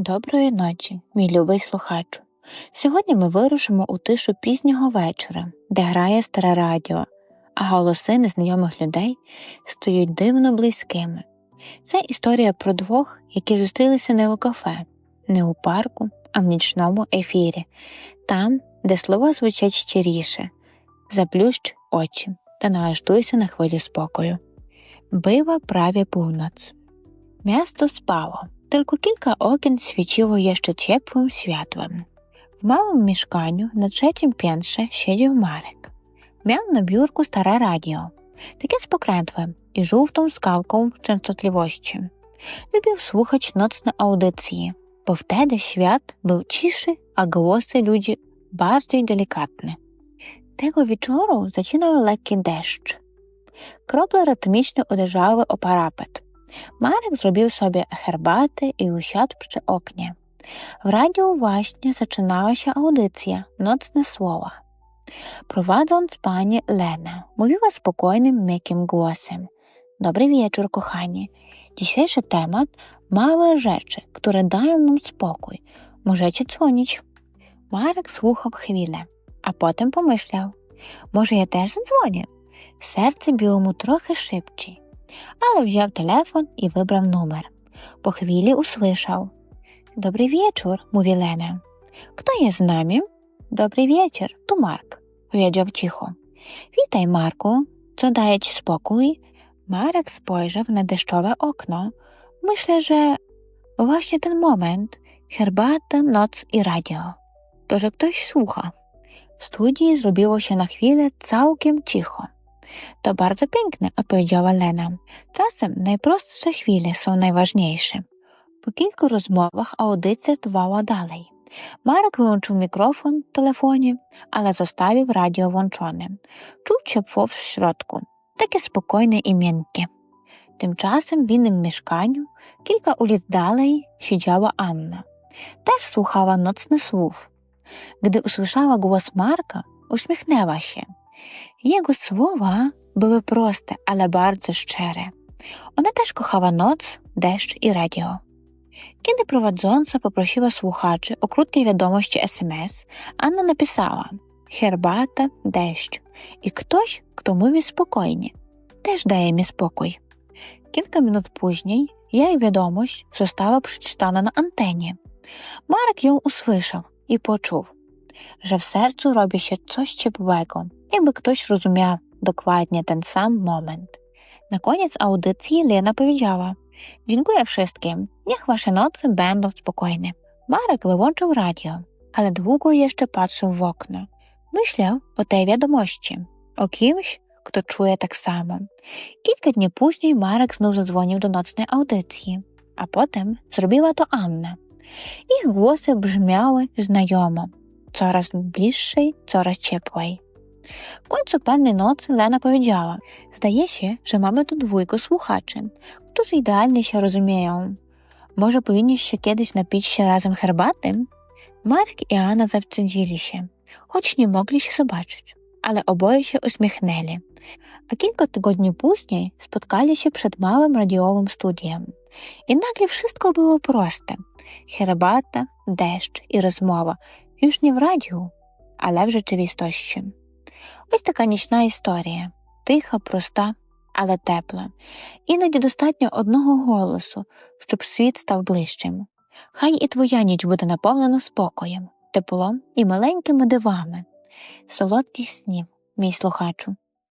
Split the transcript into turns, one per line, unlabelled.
Доброї ночі, мій любий слухачу. Сьогодні ми вирушимо у тишу пізнього вечора, де грає старе радіо, а голоси незнайомих людей стають дивно близькими. Це історія про двох, які зустрілися не у кафе, не у парку, а в нічному ефірі, там, де слова звучать щиріше. Заплющ очі та налаштуйся на хвилі спокою. Бива prawie północ. Miasto spało, tylko kilka okien świeciło jeszcze ciepłym światłem. W małym mieszkaniu na trzecim piętrze siedział Marek. Miał na biurku stare radio, takie z pokrętłem i żółtą skałką częstotliwości. Lubił słuchać nocne audycje, bo wtedy świat był ciszy, a głosy ludzi bardziej delikatne. Tego wieczoru zaczynał lekki deszcz. Krople rytmicznie uderzały o parapet. Marek zrobił sobie herbatę i usiadł przy oknie. W radiu właśnie zaczynała się audycja Nocne Słowa. Prowadząc pani Lena, mówiła spokojnym, miękkim głosem. Dobry wieczór, kochani. Dzisiejszy temat małe rzeczy, które dają nam spokój. Możecie dzwonić. Marek słuchał chwilę, a potem pomyślał. Może ja też zadzwonię? Serce biło mu trochę szybciej, ale wziął telefon i wybrał numer. Po chwili usłyszał. Dobry wieczór, mówi Lena. Kto jest z nami? Dobry wieczór, tu Mark, powiedział cicho. Witaj, Marku, co daje ci spokój? Marek spojrzał na deszczowe okno. Myślę, że właśnie ten moment, herbata, noc i radio. To, że ktoś słucha. W studii zrobiło się na chwilę całkiem cicho. To bardzo piękne, odpowiedziała Lena. Czasem najprostsze chwile są najważniejsze. Po kilku rozmowach audycja trwała dalej. Marek wyłączył mikrofon w telefonie, ale zostawił radio włączone. Czuł ciepło w środku, takie spokojne i miękkie. Tymczasem w innym mieszkaniu, kilka ulic dalej, siedziała Anna. Też słuchała nocnych słów. Gdy usłyszała głos Marka, uśmiechnęła się. Jego słowa były proste, ale bardzo szczere. Ona też kochała noc, deszcz i radio. Kiedy prowadząca poprosiła słuchaczy o krótkie wiadomości SMS, Anna napisała herbata, deszcz i ktoś, kto mówi spokojnie, też daje mi spokój. Kilka minut później jej wiadomość została przeczytana na antenie. Marek ją usłyszał i poczuł, że w sercu robi się coś ciepłego, jakby ktoś rozumiał dokładnie ten sam moment. Na koniec audycji Lena powiedziała: Dziękuję wszystkim, niech wasze noce będą spokojne. Marek wyłączył radio, ale długo jeszcze patrzył w okno. Myślał o tej wiadomości, o kimś, kto czuje tak samo. Kilka dni później Marek znów zadzwonił do nocnej audycji, a potem zrobiła to Anna. Ich głosy brzmiały znajomo, coraz bliższej, coraz ciepłej. W końcu pewnej nocy Lena powiedziała: Zdaje się, że mamy tu dwójkę słuchaczy, którzy idealnie się rozumieją. Może powinniście kiedyś napić się razem herbaty? Marek i Anna zawstydzili się, choć nie mogli się zobaczyć, ale oboje się uśmiechnęli. A kilka tygodni później spotkali się przed małym radiowym studiem. I nagle wszystko było proste. Herbata, deszcz i rozmowa już nie w radiu, ale w rzeczywistości. Ось така нічна історія, тиха, проста, але тепла. Іноді достатньо одного голосу, щоб світ став ближчим. Хай і твоя ніч буде наповнена спокоєм, теплом і маленькими дивами. Солодких снів, мій слухачу.